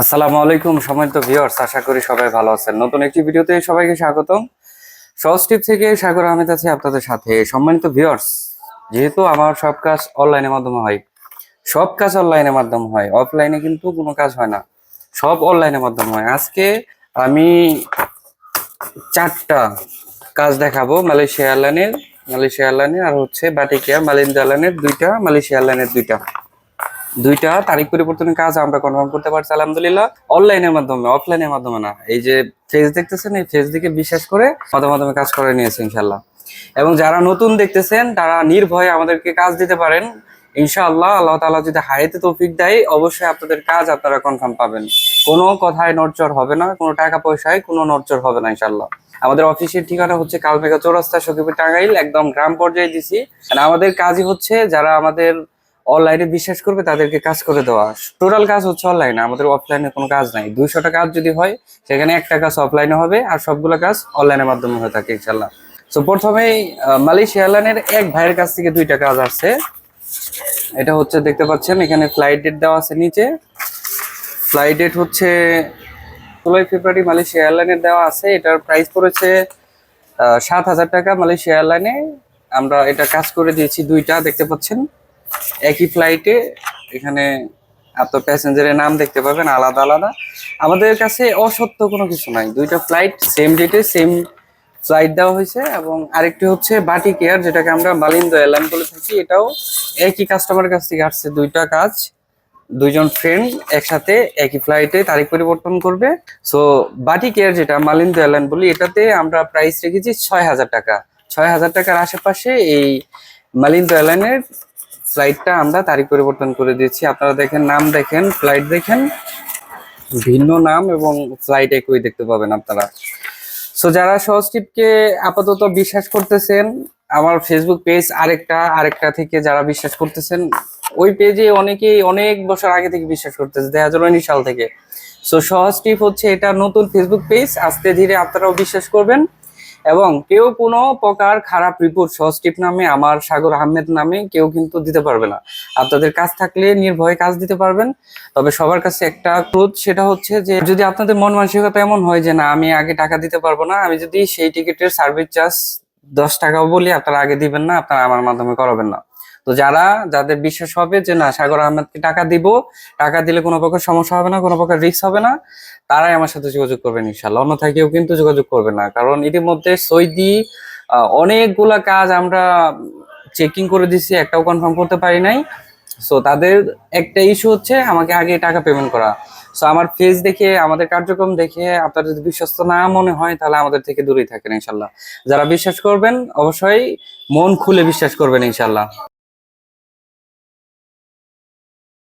আসসালামু আলাইকুম সম্মানিত ভিউয়ার্স, আশা করি সবাই ভালো আছেন। নতুন একটি ভিডিওতে সবাইকে স্বাগতম। সহজ টিপ থেকে সাগর আহমেদ আছি আপনাদের সাথে। সম্মানিত ভিউয়ার্স, যেহেতু আমার সব কাজ অনলাইনের মাধ্যমে হয়, সব কাজ অনলাইনের মাধ্যমে হয় অফলাইনে কিন্তু কোনো কাজ হয় না, সব অনলাইনের মাধ্যমে হয়। আজকে আমি চারটা কাজ দেখাবো, মালয়েশিয়া এয়ারলাইনের মালয়েশিয়া এয়ারলাইনের আর হচ্ছে বাটিকিয়া, মালিন্দা এয়ারলাইনের দুইটা, মালয়েশিয়া এয়ারলাইনের দুইটা। দুইটা তারিখ পরিবর্তনের কাজ আমরা কনফার্ম করতে পারছি, আলহামদুলিল্লাহ। অনলাইনের মাধ্যমে অফলাইনের মাধ্যমে না। এই যে ফেস দেখতেছেন, এই ফেস দিকে বিশ্বাস করে মাধ্যমে মাধ্যমে কাজ করে নিয়েছে ইনশাল্লাহ এবং যারা নতুন দেখতেছেন, তারা নির্ভয়ে আমাদেরকে কাজ দিতে পারেন। ইনশাআল্লাহ, আল্লাহ তাআলা যদি হায়াতে তৌফিক দেয়, অবশ্যই আপনাদের কাজ আপনারা কনফার্ম পাবেন। কোনো কথায় নড়চড় হবে না, কোনো টাকা পয়সায় কোনো নড়চড় হবে না, ইনশাআল্লাহ। আমাদের অফিসের ঠিকানা হচ্ছে কালমেঘা চৌরাস্তা সকিপুর টাঙ্গাইল, একদম গ্রাম পর্যায়ে দিছি। আর আমাদের কাজই হচ্ছে যারা আমাদের অনলাইনে বিশ্বাস করবে, তাদেরকে কাজ করে দেওয়া। টোটাল কাজ হচ্ছে অনলাইনে আমাদের অফলাইনে কোনো কাজ নাই। দুইশোটা কাজ যদি হয়, সেখানে একটা কাজ অফলাইনে হবে আর সবগুলো কাজ অনলাইনের মাধ্যমে হয়ে থাকে ইনশাল্লাহ তো প্রথমেই মালয়েশিয়া এয়ারলাইনের এক ভাইয়ের কাছ থেকে দুইটা কাজ আসছে। এটা হচ্ছে, দেখতে পাচ্ছেন, এখানে ফ্লাইট ডেট দেওয়া আছে নিচে। ফ্লাইট ডেট হচ্ছে ষোলোই ফেব্রুয়ারি মালয়েশিয়া এয়ারলাইনের দেওয়া আছে। এটার প্রাইস পড়েছে সাত হাজার টাকা মালয়েশিয়া এয়ারলাইনে আমরা এটা কাজ করে দিয়েছি দুইটা, দেখতে পাচ্ছেন। একই ফ্লাইটে এখানে আপনার প্যাসেঞ্জারের নাম দেখতে পাবেন, আলাদা আলাদা। আমাদের কাছে অসত্য কোনো কিছু নাই। দুইটা ফ্লাইট সেম ডেটে সেম ফ্লাইট দেওয়া হয়েছে এবং আরেকটি হচ্ছে বাটি কেয়ার যেটাকে আমরা মালিন্দ এয়ারলাইন বলে থাকি। এটাও একই কাস্টমারের কাছ থেকে আসছে। দুইটা কাজ, দুইজন ফ্রেন্ড একসাথে একই ফ্লাইটে তারিখ পরিবর্তন করবে। সো বাটি কেয়ার যেটা, মালিন্দ এয়ারলাইন বলি, এটাতে আমরা প্রাইস রেখেছি ছয় হাজার টাকা। ছয় হাজার টাকার আশেপাশে এই মালিন্দ এয়ারলাইনের ফ্লাইটটা আমরা তারিখ পরিবর্তন করে দিয়েছি। আপনারা দেখেন, নাম দেখেন ফ্লাইট দেখেন। ভিন্ন নাম এবং ফ্লাইট একই দেখতে পাবেন আপনারা। সো যারা সহজটিপকে আপাতত বিশ্বাস করতেছেন, আমার ফেসবুক পেজ আরেকটা আরেকটা থেকে যারা বিশ্বাস করতেছেন, ওই পেজে অনেকেই অনেক বছর আগে থেকে বিশ্বাস করতেছে, দুই হাজার উনিশ সাল থেকে। সো সহজ হচ্ছে এটা নতুন ফেসবুক পেজ আস্তে ধীরে আপনারাও বিশ্বাস করবেন। এবং কেউ কোনো প্রকার খারাপ রিপোর্ট সহজ টিপ নামে, আমার সাগর আহমেদ নামে কেউ কিন্তু দিতে পারবে না। আপনাদের কাজ থাকলে নির্ভয়ে কাজ দিতে পারবেন। তবে সবার কাছে একটা ক্রোধ, সেটা হচ্ছে যে, যদি আপনাদের মন মানসিকতা এমন হয় যে, না, আমি আগে টাকা দিতে পারব না, আমি যদি সেই টিকিটের সার্ভিস চার্জ দশ টাকাও বলি, আপনারা আগে দিবেন না, আপনারা আমার মাধ্যমে করাবেন না। তো যারা, যাদের বিশ্বাস হবে যে না, সাগর আহমেদকে টাকা দিব, টাকা দিলে কোনো প্রকার সমস্যা হবে না, কোনো প্রকার রিস্ক হবে না, তারাই আমার সাথে যোগাযোগ করবেন ইনশাল্লাহ অন্যথায় কেউ কিন্তু যোগাযোগ করবে না। কারণ ইতিমধ্যে সৌদি অনেকগুলা কাজ আমরা চেকিং করে দিছি একটাও কনফার্ম করতে পারি নাই। সো তাদের একটা ইস্যু হচ্ছে আমাকে আগে টাকা পেমেন্ট করা। সো আমার ফেস দেখে, আমাদের কার্যক্রম দেখে আপনার যদি বিশ্বস্ত না মনে হয়, তাহলে আমাদের থেকে দূরেই থাকেন ইনশাল্লাহ যারা বিশ্বাস করবেন, অবশ্যই মন খুলে বিশ্বাস করবেন ইনশাল্লাহ